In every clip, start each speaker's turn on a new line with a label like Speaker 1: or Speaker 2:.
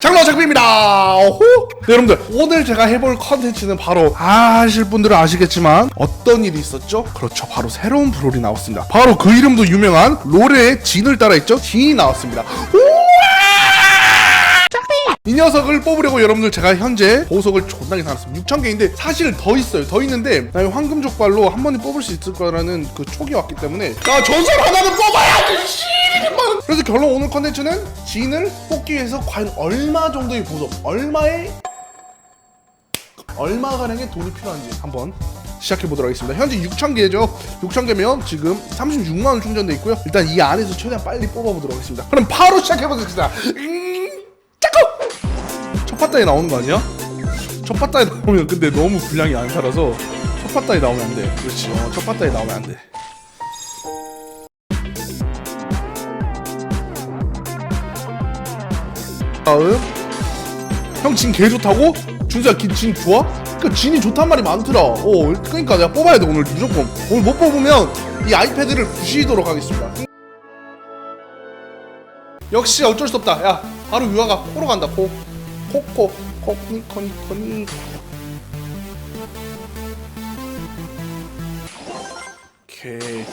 Speaker 1: 장로 장비입니다. 오호. 네, 여러분들 오늘 제가 해볼 컨텐츠는 바로 아실 분들은 아시겠지만 어떤 일이 있었죠? 그렇죠, 바로 새로운 브롤이 나왔습니다. 바로 그 이름도 유명한 롤의 진을 따라했죠. 진이 나왔습니다. 이 녀석을 뽑으려고 여러분들 제가 현재 보석을 존나게 사놨습니다. 6,000개인데 사실 더 있어요. 더 있는데 나 황금 족발로 한 번에 뽑을 수 있을 거라는 그 촉이 왔기 때문에 나 전설 하나는 뽑아야지! 씨! 그래서 결론 오늘 컨텐츠는 진을 뽑기 위해서 과연 얼마 정도의 보석, 얼마의 얼마가량의 돈이 필요한지 한번 시작해 보도록 하겠습니다. 현재 6,000개죠. 6,000개면 지금 36만 원 충전돼 있고요. 일단 이 안에서 최대한 빨리 뽑아 보도록 하겠습니다. 그럼 바로 시작해 보겠습니다. 음, 짜고! 첫 파따에 나오는 거 아니야? 첫 파따에 나오면 근데 너무 분량이 안 살아서 첫 파따에 나오면 안 돼. 그렇지. 어, 첫 파따에 나오면 안 돼. 다음. 형진 개 좋다고? 준수야 긴- 진 좋아? 그 진이 좋단 말이 많더라. 어 그러니까 내가 뽑아야 돼 오늘 무조건. 오늘 못 뽑으면 이 아이패드를 부시도록 하겠습니다. 역시 어쩔 수 없다. 야 바로 유아가 코로 간다 코. 코코 코니 코니 코니 오케이. 네?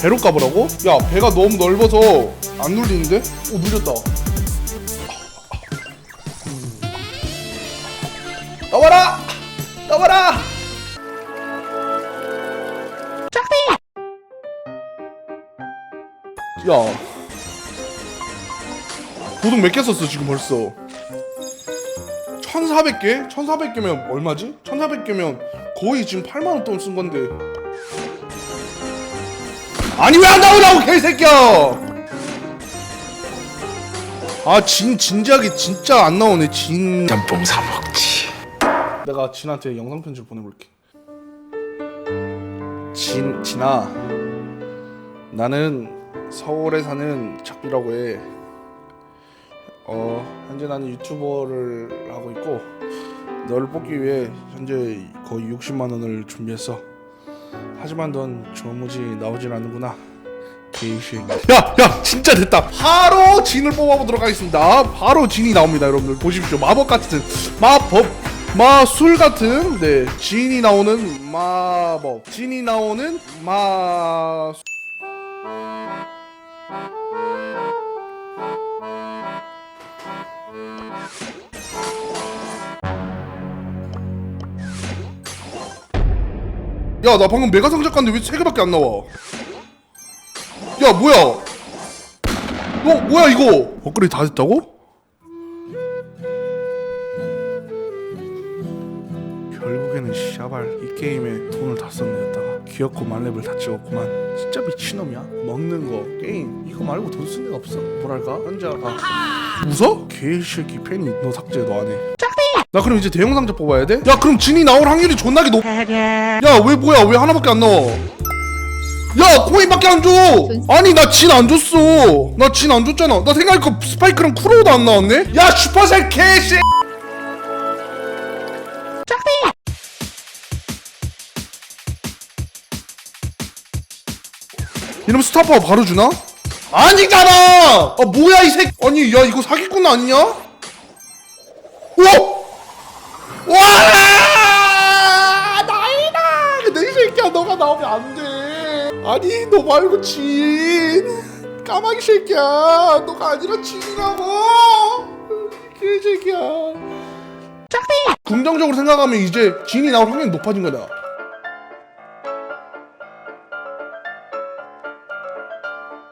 Speaker 1: 배로 까보라고? 야 배가 너무 넓어서 안 눌리는데? 오 눌렸다 나와라! 나와라! 야 도둑 몇개 썼어 지금 벌써 1400개? 1400개면 얼마지? 1400개면 거의 지금 8만원 돈 쓴 건데 아니 왜 안 나오냐고 개새끼야! 아진 진지하게 진짜 안 나오네 진.
Speaker 2: 짬뽕 사 먹지.
Speaker 1: 내가 진한테 영상 편지를 보내볼게. 진 진아. 나는 서울에 사는 작비라고 해. 어, 현재 나는 유튜버를 하고 있고 너를 뽑기 위해 현재 거의 60만 원을 준비했어 하지만 넌 조무지 나오질 않는구나. 개이씨 야야 진짜 됐다. 바로 진을 뽑아보도록 하겠습니다. 바로 진이 나옵니다 여러분들. 보십시오. 마법 같은 마법 마술 같은 네 진이 나오는 마법. 진이 나오는 마 야, 나 방금 메가 상자 깠는데 왜 세 개밖에 안 나와? 야, 뭐야? 어, 뭐야 이거? 업그레이드 다 됐다고? 결국에는 샤발 이 게임에 돈을 다 썼네였다가 귀엽고 만렙을 다 찍었구만 진짜 미친놈이야 먹는 거 게임 이거 말고 돈쓸 데가 없어 뭐랄까 혼자가 웃어? 개새끼 팬이 너 삭제 너 안해 나 그럼 이제 대형 상자 뽑아야 돼? 야 그럼 진이 나올 확률이 존나게 높. 야왜 뭐야 왜 하나밖에 안 나와? 야 코인밖에 안 줘. 아니 나 진 안 줬어. 나 진 안 줬잖아. 나 생각해니까 스파이크랑 쿠로도 안 나왔네. 야 슈퍼셀 개씨. 이러면 스타파워 바로 주나? 아니잖아! 아 뭐야 이 새 아니 야 이거 사기꾼 아니냐? 우 와! 와! 나이다! 근데 이 새끼야 너가 나오면 안 돼. 아니 너 말고 진. 까마귀 새끼야. 너가 아니라 진이라고. 개 새끼야. 긍정적으로 생각하면 이제 진이 나올 확률이 높아진 거다.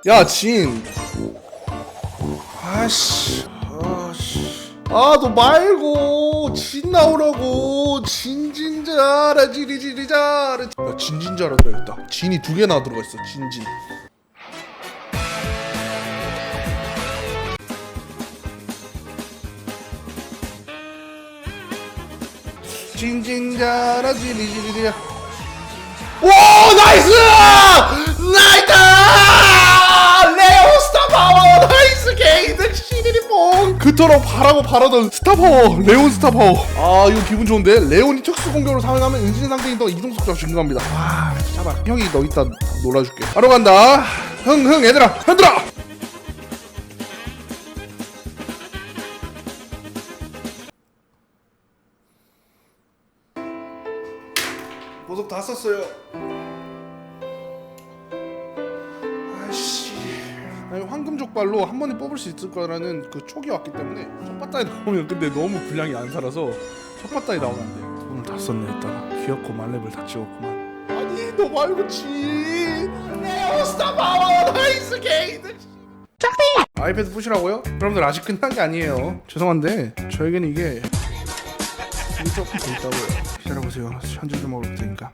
Speaker 1: 야 진. 아씨. 아씨. 아, 너 말고 진 나오라고. 진진자라 지리지리자라 야 진진자라 들어야겠다 진이 두 개나 들어가 있어 진진. 진진자라 지리지리야 와 나이스 그토록 바라 가라고 바라던 스타파워 레온 스타파워. 아 이거 기분 좋은데? 레온이 특수 공격으로 사용하면 은신 상대인 더 이동 속도가 증가합니다. 와 잡아 형이 너 이따 놀아줄게. 바로 간다. 흥흥 얘들아. 흔들어! 보석 다 썼어요 족발로 한 번에 뽑을 수 있을 거라는 그 촉이 왔기 때문에 첫 바다에 나오면 근데 너무 분량이 안 살아서 첫 바다에 나오면 안 돼요. 돈을 다 썼네 했다가. 귀엽고 만렙을 다 찍었구만. 아니 너 말고 지. 네오스타 파워 나이스 게이드 아이패드 부시라고요? 여러분들 아직 끝난 게 아니에요. 죄송한데 저에게는 이게 더 있다고요. 기다려보세요. 현질 좀 먹을 테니까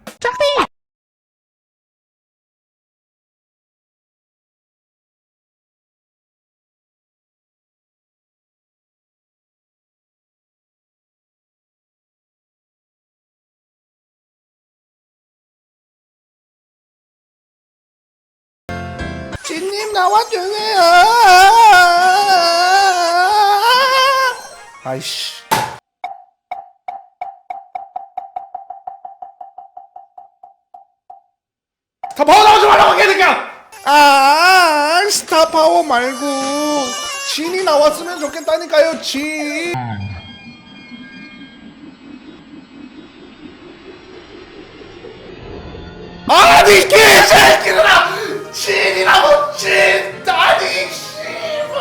Speaker 1: 찐님 나와주세요. 아이씨. 스타파워 나오지 말라고 개새끼야 아 스타파워 말고 진이 나왔으면 좋겠다니까요 진. 아니 개새끼들아 진이라고 진 아니 씨발.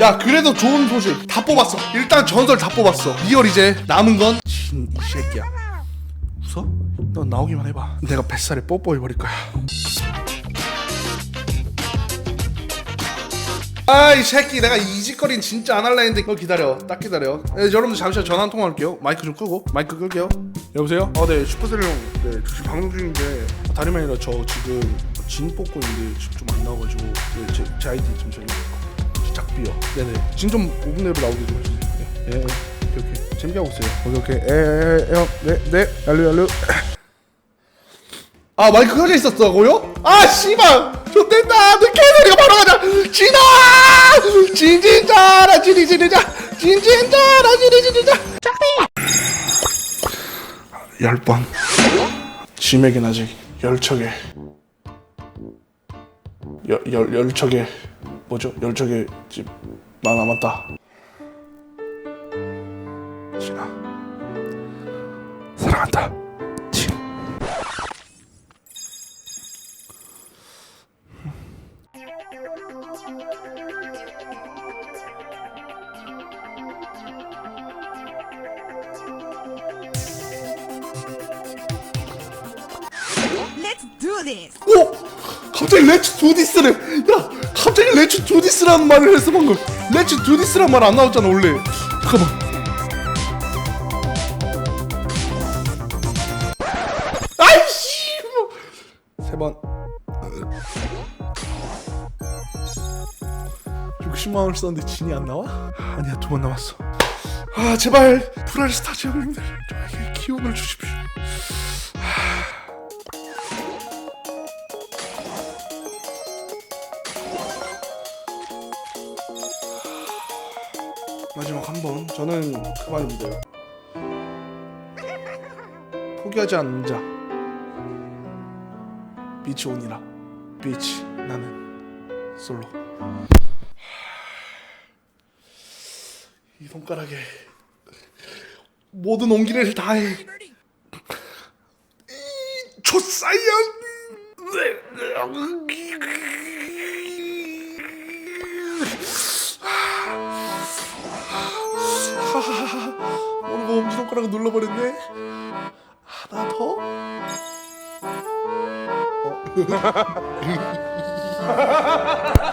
Speaker 1: 야 그래도 좋은 소식 다 뽑았어. 일단 전설 다 뽑았어. 리얼 이제 남은 건진이 새끼야. 웃어? 넌 나오기만 해봐. 내가 뱃살에 뽀뽀해버릴 거야 아이 새끼 내가 이 짓거리는 진짜 안 할라 했는데 너 기다려. 딱 기다려. 네, 여러분들 잠시만 전화 한 통화 할게요. 마이크 좀 끄고. 마이크 끌게요. 여보세요? 아네 슈퍼셀 형네 저 지금 방송 중인데. 다름이 아니라 저 지금 진 뽑고 있는데 지금 좀 안 나와가지고 네, 제, 제 아이디 잠시만요 작비요. 네네. 진 좀 5분 내로 나오게 좀 해주세요. 네, 예, 예. 오케이 오케이. 재밌게 하고 있어요. 오케이 오케이. 에에에형네네. 알루 알루 아 마이크 켜져 있었다고요? 아 씨발! 좋댄다! 내 개소리가 바로 가자! 진아! 진진짜라 진이진이자 진진짜라 진이진이자 열번. 짐에겐 아직 열척에. 열, 열, 열척에. 뭐죠? 열척에 집만 남았다. 진아. 사랑한다 오! 갑자기 렛츠 두디스를. 야 갑자기 렛츠 두디스라는 말을 했어 방금 렛츠 두디스란 말 안 나왔잖아 원래. 잠깐만 60만 원을 썼는데 진이 안 나와? 아니야 두 번 남았어 아 제발 브랄스타즈 형님들 저에게 기운을 주십시오 마지막 한 번. 저는 믿어요. 포기하지 않는 자. 비치 온이라. 비치 나는 솔로. 이 손가락에 모든 온기를 다해. 이 조사연. 오늘 뭐 엄지손가락을 눌러버렸네 하나 더? 어?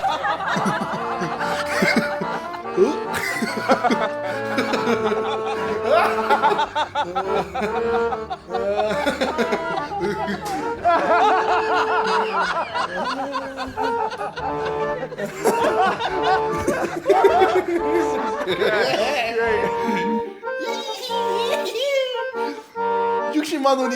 Speaker 1: 60만 원이